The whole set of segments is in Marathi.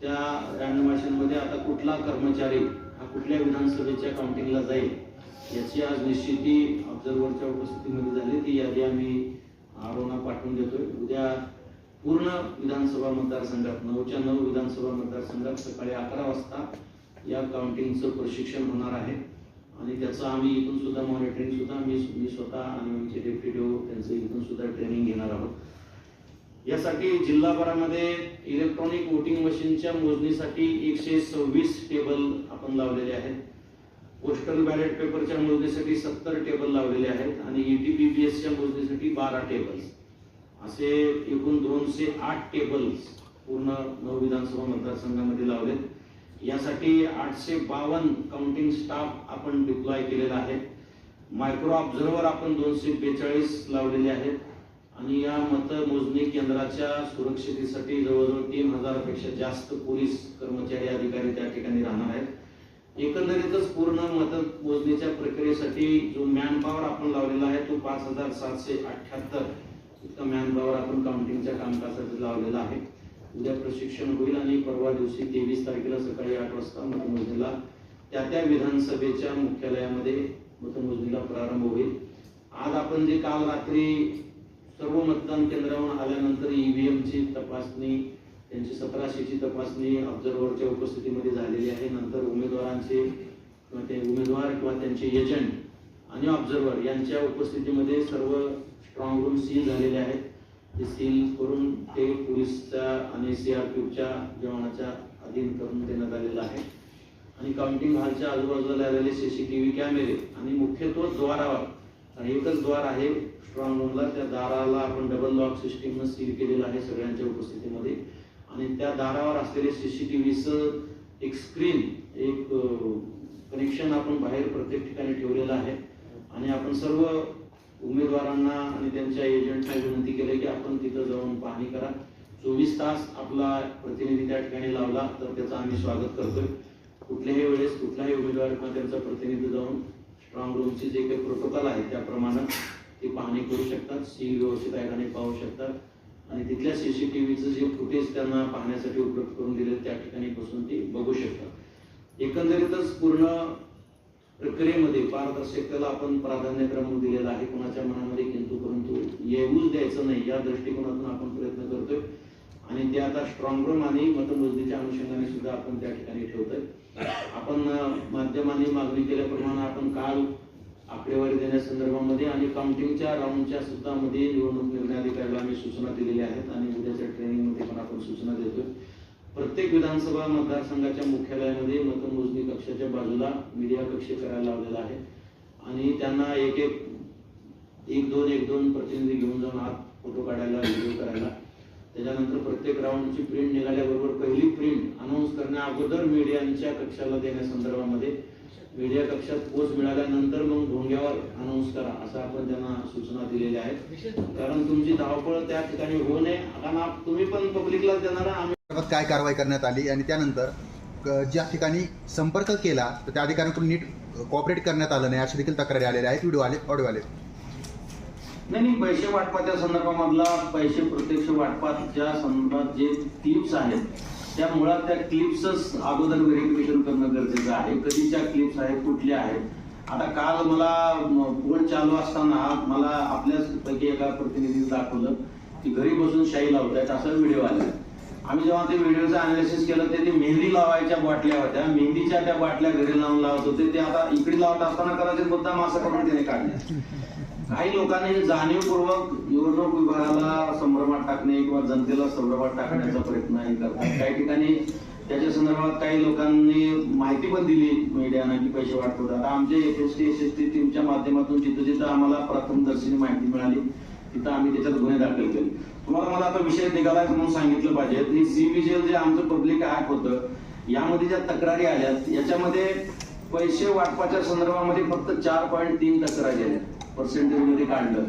त्या रॅन्डमायझेशनमध्ये आता कुठला कर्मचारी हा कुठल्या विधानसभेच्या काउंटिंगला जाईल याची आज निश्चिती ऑब्झर्व्हरच्या उपस्थितीमध्ये झाली. ती यादी आम्ही आरोना पाठवून देतोय. उद्या पूर्ण विधानसभा मतदारसंघात नऊच्या नऊ विधानसभा मतदारसंघात सकाळी अकरा वाजता या काउंटिंगचं प्रशिक्षण होणार आहे. आणि त्याचं आम्ही इथून सुद्धा मॉनिटरिंग सुद्धा मी मी स्वतः आणि आमचे डेप्युटी हो, त्यांचं इथून सुद्धा ट्रेनिंग घेणार आहोत. यासाठी जिल्हाभरामध्ये इलेक्ट्रॉनिक वोटिंग मशीनच्या मोजणीसाठी एकशे सव्वीस टेबल आपण लावलेले आहेत. पोस्टल बॅलेट पेपरच्या मोजणीसाठी सत्तर टेबल लावलेले आहेत आणि E ईटीपीपीएसच्या मोजणीसाठी बारा टेबल्स असे एकूण दोनशे आठ टेबल्स पूर्ण नऊ विधानसभा मतदारसंघामध्ये लावलेत यासाठी आठशे बावन्न काउंटिंग स्टाफ आपण डिप्लॉय केलेला आहे मायक्रो ऑब्झर्व्हर आपण दोनशे बेचाळीस लावलेले आहेत. आणि या मतमोजणी केंद्राच्या सुरक्षितेसाठी जवळजवळ तीन हजारापेक्षा जास्त पोलीस कर्मचारी अधिकारी त्या ठिकाणी राहणार आहेत. एकंदरीतच पूर्ण मतमोजणीच्या प्रक्रियेसाठी जो मॅनपॉवर आपण लावलेला आहे तो पाच हजार सातशे अठ्याहत्तर इतका मॅनपॉवर आपण काउंटिंगच्या कामकाजासाठी लावलेला आहे. उद्या प्रशिक्षण होईल आणि परवा दिवशी तेवीस तारखेला सकाळी आठ वाजता मतमोजणीला त्या त्या विधानसभेच्या मुख्यालयामध्ये मतमोजणीला प्रारंभ होईल. आज आपण जे काल रात्री सर्व मतदान केंद्रावर आल्यानंतर ईव्हीएमची तपासणी त्यांची सतराशेची तपासणी ऑब्झर्व्हरच्या उपस्थितीमध्ये झालेली आहे. नंतर उमेदवारांचे किंवा ते उमेदवार किंवा त्यांचे एजंट आणि ऑब्झर्व्हर यांच्या उपस्थितीमध्ये सर्व स्ट्रॉंग रूम सील झालेले आहेत. ते सील करून ते पोलीसच्या आणि सी आर पीच्या जवानाच्या अधीन करून देण्यात आलेलं आहे. आणि काउंटिंग हॉलच्या आजूबाजूला लागलेले व्ही कॅमेरे आणि मुख्यत्व द्वारावर एकच द्वार आहे स्ट्रॉंग रूमला त्या दाराला आपण डबल लॉक सिस्टीमनं सील केलेलं आहे सगळ्यांच्या उपस्थितीमध्ये. आणि त्या दारावर असलेले व्हीचं एक स्क्रीन एक कनेक्शन आपण बाहेर प्रत्येक ठिकाणी ठेवलेलं आहे. आणि आपण सर्व उमेदवारांना आणि त्यांच्या एजंटना विनंती केली की आपण तिथं जाऊन पाहणी करा. चोवीस तास आपला प्रतिनिधी त्या ठिकाणी लावला तर त्याचं आम्ही स्वागत करतोय. कुठल्याही वेळेस कुठलाही उमेदवार किंवा त्यांचा प्रतिनिधी जाऊन स्ट्रॉंग रूमचे जे काही प्रोटोकॉल आहे त्याप्रमाणे ते पाहणी करू शकतात सी व्यवस्थित आहे का पाहू शकतात. आणि तिथल्या सीसीटीव्हीचं जे फुटेज त्यांना पाहण्यासाठी उपलब्ध करून दिले त्या ठिकाणी बसून ते बघू शकतात. एकंदरीतच पूर्ण प्रक्रियेमध्ये पारदर्शकतेला आपण प्राधान्यक्रम दिलेला आहे. कोणाच्या मनामध्ये किंतु परंतु येऊच द्यायचं नाही या दृष्टिकोनातून आपण प्रयत्न करतोय. आणि ते आता स्ट्रॉंग रूम आणि मतमोजणीच्या अनुषंगाने सुद्धा आपण त्या ठिकाणी ठेवतोय. आपण माध्यमांनी मागणी केल्याप्रमाणे काल आकडेवारी देण्यासंदर्भामध्ये आणि काउंटिंगच्या राऊंडच्या सुद्धा मध्ये निवडणूक निर्णय अधिकाऱ्याला आम्ही सूचना दिलेल्या आहेत आणि उद्याच्या ट्रेनिंगमध्ये पण आपण सूचना देतोय. प्रत्येक विधानसभा मतदारसंघाच्या मुख्यालयामध्ये मतमोजणी कक्षाच्या बाजूला मीडिया कक्ष करायला लावलेला आहे. आणि त्यांना एक एक एक दोन एक दोन प्रतिनिधी घेऊन जाऊन आत फोटो काढायला व्हिडिओ करायला. त्याच्यानंतर प्रत्येक राऊंडची प्रिंट निघाल्याबरोबर पहिली प्रिंट अनाऊन्स करण्या अगोदर मीडियाच्या कक्षाला देण्यासंदर्भामध्ये मीडिया कक्षात पोच मिळाल्यानंतर मग भोंग्यावर अनाऊन्स करा असं आपण त्यांना सूचना दिलेल्या आहेत. कारण तुमची धावपळ त्या ठिकाणी होऊ नये कारण आप- तुम्ही पण पब्लिकला देणार आम्ही काय कारवाई करण्यात आली आणि त्यानंतर ज्या ठिकाणी संपर्क केला तर त्या अधिकाऱ्यांकडून नीट कॉपरेट करण्यात आलं नाही अशा देखील तक्रारी आलेल्या आहेत. व्हिडिओ आले ऑडिओ आले. नाही नाही पैसे वाटपाच्या संदर्भामधला पैसे प्रत्यक्ष वाटपाच्या संदर्भात जे क्लिप्स आहेत त्या मुळात त्या क्लिप्सच अगोदर व्हेरिफिकेशन करणं गरजेचं आहे. कधीच्या क्लिप्स आहेत कुठल्या आहेत? आता काल मला फोन चालू असताना मला आपल्याच पैकी एका प्रतिनिधीने दाखवलं की घरी बसून शाई लावतायत असा व्हिडिओ आला. आम्ही जेव्हा ते व्हिडिओचं अनालिसिस केलं ते ते मेहंदी लावायच्या बाटल्या होत्या. मेहंदीच्या त्या बाटल्या घरी लावून लावत होते. ते आता इकडे लावत असताना कदाचित मुद्दाम असं करून त्याने काढले. काही लोकांनी जाणीवपूर्वक निवडणूक विभागाला संभ्रमात टाकणे किंवा जनतेला संभ्रमात टाकण्याचा प्रयत्न करतात. काही ठिकाणी त्याच्या संदर्भात काही लोकांनी माहिती पण दिली मीडियानं की पैसे वाटतात आता आमच्या F S T S S T टीमच्या माध्यमातून जिथं जिथं आम्हाला प्रथमदर्शनी माहिती मिळाली तिथं आम्ही त्याच्यात गुन्हे दाखल केले. तुम्हाला मला आता विषय निघाला म्हणून सांगितलं पाहिजे. ही सी विजिल जे आमचं पब्लिक ऍप होतं यामध्ये ज्या तक्रारी आल्यात याच्यामध्ये पैसे वाटपाच्या संदर्भामध्ये फक्त चार पॉईंट तीन तक्रारी आल्या पर्सेंटेजमध्ये काढलं.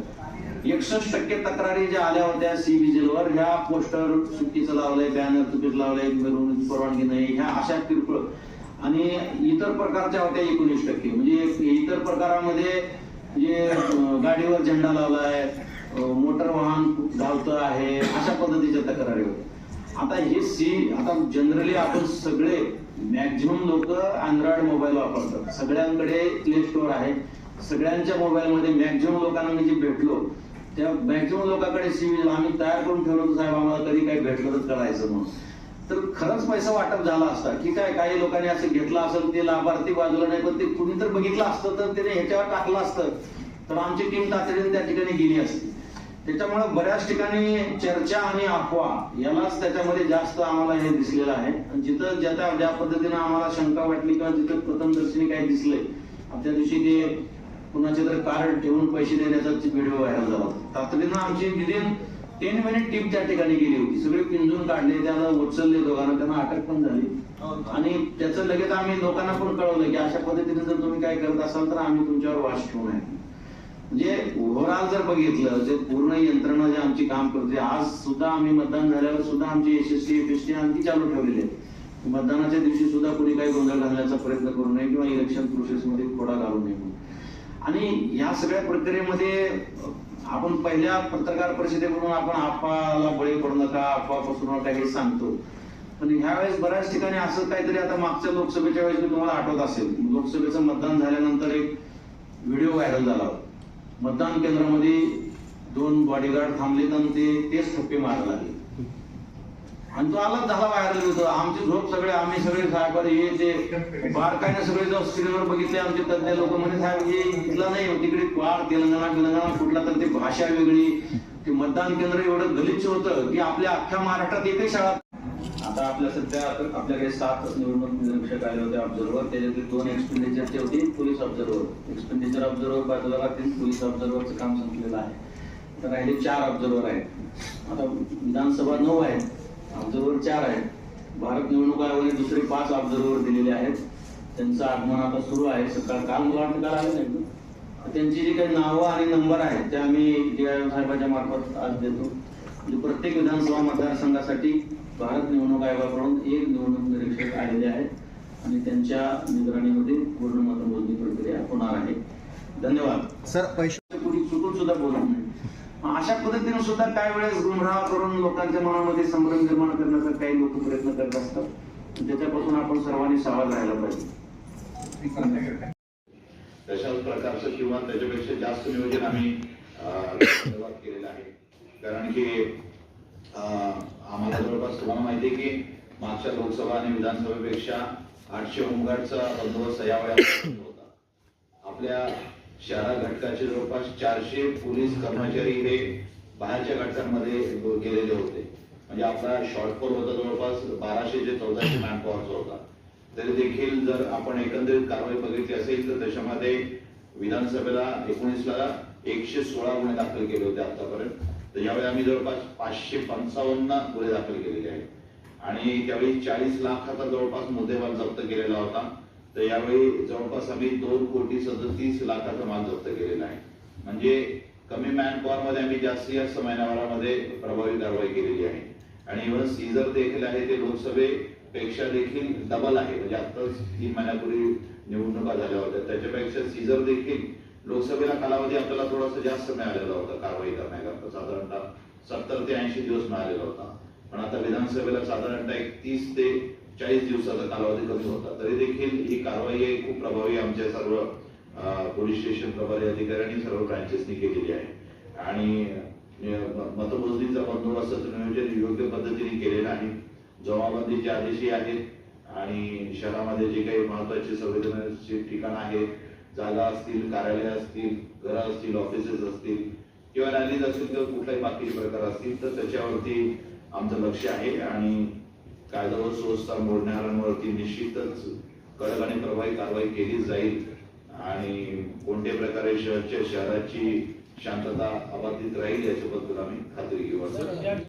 एकसष्ट टक्के तक्रारी ज्या आल्या होत्या सी विजिलवर ह्या पोस्टर चुकीचं लावलंय बॅनर चुकीचं लावलंय मिरवणूक परवानगी नाही ह्या अशा किरकोळ. आणि इतर प्रकारच्या होत्या एकोणीस टक्के. म्हणजे इतर प्रकारामध्ये जे गाडीवर झेंडा लावलाय मोटर वाहन धावतं आहे अशा पद्धतीच्या तक्रारी होत्या. आता हे सी आता जनरली आपण सगळे मॅक्झिमम लोक अँड्रॉइड मोबाईल वापरतात. सगळ्यांकडे प्ले स्टोअर आहे. सगळ्यांच्या मोबाईलमध्ये मॅक्झिमम लोकांना मी जे भेटलो त्या मॅक्झिमम लोकांकडे सी आम्ही तयार करून ठेवलो होतं साहेब आम्हाला कधी काही भेटलं तर करायचं म्हणून. तर खरंच पैसा वाटप झाला असता की काय काही लोकांनी असं घेतलं असेल ते लाभार्थी बाजूला नाही पण ते कुणी तर बघितलं असतं तर त्याने ह्याच्यावर टाकलं असतं. तर आमची टीम तातडीने त्या ठिकाणी गेली असती. त्याच्यामुळे बऱ्याच ठिकाणी चर्चा आणि अफवा यालाच त्याच्यामध्ये जास्त आम्हाला हे दिसलेलं आहे. आणि जिथं ज्या त्या- ज्या पद्धतीनं आम्हाला शंका वाटली किंवा जिथं प्रथमदर्शनी काही दिसले त्या दिवशी ते कुणाचे तर कार्ड ठेवून पैसे देण्याचा व्हिडिओ व्हायरल झाला होता. तातडीनं आमची विदिन टेन मिनिट टीम त्या ठिकाणी गेली होती सगळे पिंजून काढले त्याला उचलले दोघांना त्यांना अटक पण झाली आणि त्याचं लगेच आम्ही लोकांना पण कळवलं की अशा पद्धतीने जर तुम्ही काय करत असाल तर आम्ही तुमच्यावर वाश ठेवू नये म्हणजे ओव्हरऑल जर बघितलं जे पूर्ण यंत्रणा जे आमची काम करते आज सुद्धा आम्ही मतदान झाल्यावर सुद्धा आमची एस एस आणखी चालू ठेवलेली आहे मतदानाच्या दिवशी सुद्धा कोणी काही गोंधळ घालण्याचा प्रयत्न करू नये किंवा इलेक्शन प्रोसेसमध्ये खोडा घालू नये म्हणून. आणि या सगळ्या प्रक्रियेमध्ये आपण पहिल्या पत्रकार परिषदेकडून आपण अफवाला बळी पडू नका अफवा पसरू नका हे सांगतो. पण ह्यावेळेस बऱ्याच ठिकाणी असं काहीतरी आता मागच्या लोकसभेच्या वेळेस मी तुम्हाला आठवत असेल. लोकसभेचं मतदान झाल्यानंतर एक व्हिडिओ व्हायरल झाला मतदान केंद्रामध्ये दोन बॉडीगार्ड थांबले आणि ते तेच ठप्पे मारायला लागले. आणि तो आलाच झाला व्हायरल होतो. आमची झोप सगळे आम्ही सगळे साहेब हे ते बारकाईने सगळे जाऊ स्क्रीनवर बघितले आमचे तज्ञ लोक म्हणे साहेब हे इथला नाही तिकडे पार तेलंगणा तेलंगणा कुठला तर ते भाषा वेगळी. ते मतदान केंद्र एवढं गलिच्छ होतं की आपल्या अख्ख्या महाराष्ट्रात एकही शाळा आता आपल्या सध्या आपल्याकडे सात निवडणूक निरीक्षक आले होते ऑब्झर्वर त्याच्यातले दोन एक्सपेंडिचरचे होते पोलीस ऑब्झर्वर एक्सपेंडिचर ऑब्झर्वर बाजूला लागतील पोलीस ऑब्झर्वरचं काम संपलेलं आहे. तर राहिले चार ऑब्झर्वर आहेत. आता विधानसभा नऊ आहेत. ऑब्झर्वर चार आहेत. भारत निवडणूक आयोगाने दुसरे पाच ऑब्झर्वर दिलेले आहेत. त्यांचं आगमन आता सुरू आहे. सकाळ काल मला वाटतं काल आले नाही? त्यांची जी काही नावं आणि नंबर आहेत ते आम्ही DIO साहेबांच्या मार्फत आज देतो. म्हणजे प्रत्येक विधानसभा मतदारसंघासाठी भारत निवडणूक आयोगाकडून एक निवडणूक निरीक्षक आलेले आहेत. आणि त्यांच्या निगराणीमध्ये पूर्ण मतमोजणी प्रक्रिया होणार आहे. धन्यवाद. सर पैसे कुणी चुकून सुद्धा मग अशा पद्धतीने सुद्धा काही वेळेस गुमराह करून लोकांच्या मनामध्ये संभ्रम निर्माण करण्याचा काही लोक प्रयत्न करत असतात. त्याच्यापासून आपण सर्वांनी सावध राहायला पाहिजे. तशाच प्रकारचं किंवा त्याच्यापेक्षा जास्त नियोजन आम्ही अं, सुरुवात केलेलं आहे. कारण की आम्हाला जवळपास तुम्हाला माहिती आहे की मागच्या लोकसभा आणि विधानसभेपेक्षा आठशे होमगार्डचा बंदोबस्त यावेळी होता. आपल्या शहरा घटकाचे जवळपास चारशे पोलीस कर्मचारी हे बाहेरच्या घटकांमध्ये गेलेले होते. म्हणजे आपला शॉर्टफॉल होता जवळपास बाराशे ते चौदाशे मॅनपॉवरचा होता. तरी देखील जर आपण एकंदरीत कारवाई बघितली असेल तर त्याच्यामध्ये विधानसभेला एकोणीसला एकशे सोळा गुन्हे दाखल केले होते आतापर्यंत. तर यावेळी आम्ही जवळपास पाचशे पंचावन्न गुन्हे दाखल केलेले आहेत. आणि त्यावेळी चाळीस लाखाचा जवळपास मुद्देमाल जप्त केलेला होता. तर यावेळी जवळपास आम्ही दोन कोटी सदतीस लाखाचा माल जप्त केलेला आहे. म्हणजे कमी मॅन पॉवर मध्ये आम्ही जास्तीत जास्त महिनाभरामध्ये प्रभावी कारवाई केलेली आहे. आणि इव्हन सीझर देखील आहे ते लोकसभेपेक्षा देखील डबल आहे. म्हणजे आताच तीन महिन्यापूर्वी निवडणुका झाल्या होत्या. त्याच्यापेक्षा सीझर देखील लोकसभेला कालावधी आपल्याला थोडासा जास्त मिळालेला होता कारवाई करण्याकरता. साधारणतः सत्तर ते ऐंशी दिवस मिळालेला होता. पण आता विधानसभेला साधारणतः एक तीस ते चाळीस दिवसाचा कालावधी कमी होता. तरी देखील ही कारवाई खूप प्रभावी आमच्या सर्व पोलीस स्टेशन प्रभारी अधिकाऱ्यांनी सर्व ब्रांचेसनी केलेली आहे आणि मतमोजणीचा बंदोबस्ताचं नियोजन योग्य पद्धतीने केलेलं आहे. जमाबंदीचे आदेशही आहेत आणि शहरामध्ये जे काही महत्त्वाचे संवेदनशील ठिकाण आहेत जागा असतील कार्यालय असतील घरं असतील ऑफिसेस असतील किंवा रॅलीज असतील किंवा कुठलाही बाकीचे प्रकार असतील तर त्याच्यावरती आमचं लक्ष आहे. आणि कायदा व सुव्यवस्था मोडणाऱ्यांवरती निश्चितच कडक आणि प्रभावी कारवाई केली जाईल आणि कोणत्या प्रकारे शहरच्या शहराची शांतता अबाधित राहील याच्याबद्दल आम्ही